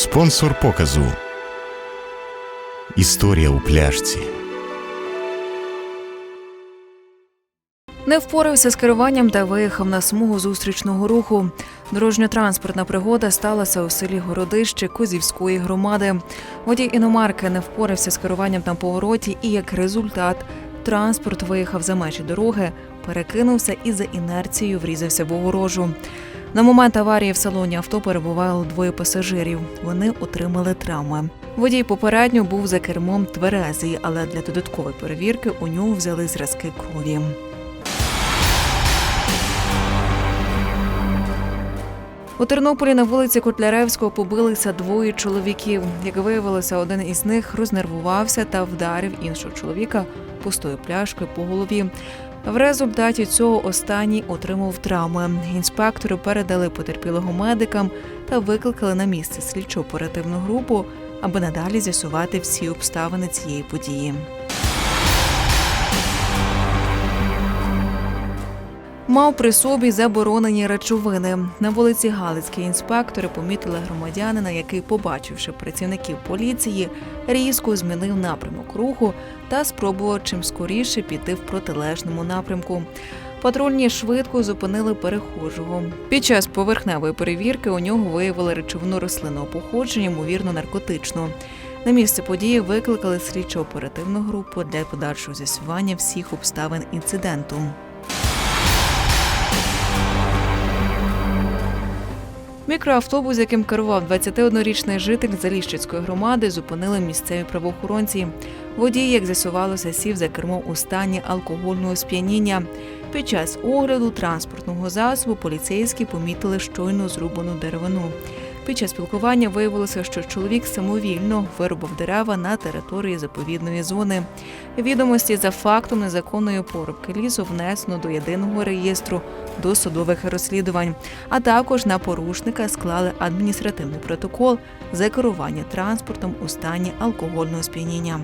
Спонсор показу. Історія у пляшці. Не впорався з керуванням та виїхав на смугу зустрічного руху. Дорожньо-транспортна пригода сталася у селі Городище Козівської громади. Водій іномарки не впорався з керуванням на повороті, і як результат транспорт виїхав за межі дороги, перекинувся і за інерцією врізався в огорожу. На момент аварії в салоні авто перебувало двоє пасажирів. Вони отримали травми. Водій попередньо був за кермом тверезий, але для додаткової перевірки у нього взяли зразки крові. У Тернополі на вулиці Котляревського побилися двоє чоловіків. Як виявилося, один із них рознервувався та вдарив іншого чоловіка пустою пляшкою по голові. В результаті цього останній отримав травми. Інспектори передали потерпілого медикам та викликали на місце слідчо-оперативну групу, аби надалі з'ясувати всі обставини цієї події. Мав при собі заборонені речовини. На вулиці Галицькій інспектори помітили громадянина, який, побачивши працівників поліції, різко змінив напрямок руху та спробував чим скоріше піти в протилежному напрямку. Патрульні швидко зупинили перехожого. Під час поверхневої перевірки у нього виявили речовину рослинного походження, ймовірно, наркотичну. На місце події викликали слідчо-оперативну групу для подальшого з'ясування всіх обставин інциденту. Мікроавтобус, яким керував 21-річний житель Заліщицької громади, зупинили місцеві правоохоронці. Водій, як з'ясувалося, сів за кермо у стані алкогольного сп'яніння. Під час огляду транспортного засобу поліцейські помітили щойно зрубану деревину. Під час спілкування виявилося, що чоловік самовільно вирубав дерева на території заповідної зони. Відомості за фактом незаконної порубки лісу внесено до єдиного реєстру досудових розслідувань, а також на порушника склали адміністративний протокол за керування транспортом у стані алкогольного сп'яніння.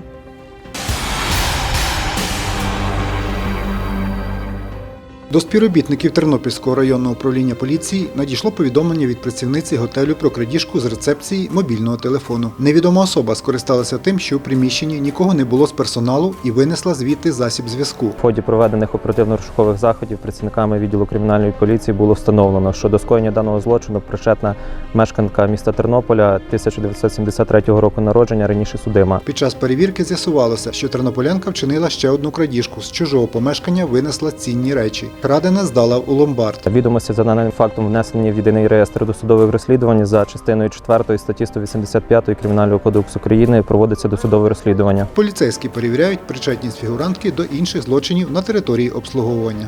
До співробітників Тернопільського районного управління поліції надійшло повідомлення від працівниці готелю про крадіжку з рецепції мобільного телефону. Невідома особа скористалася тим, що у приміщенні нікого не було з персоналу і винесла звідти засіб зв'язку. В ході проведених оперативно-розшукових заходів працівниками відділу кримінальної поліції було встановлено, що до скоєння даного злочину причетна мешканка міста Тернополя 1973 року народження, раніше судима. Під час перевірки з'ясувалося, що тернополянка вчинила ще одну крадіжку з чужого помешкання, винесла цінні речі. Крадене здала у ломбард. Відомості за даним фактом внесені в єдиний реєстр досудових розслідувань за частиною 4 статті 185 Кримінального кодексу України проводиться досудове розслідування. Поліцейські перевіряють причетність фігурантки до інших злочинів на території обслуговування.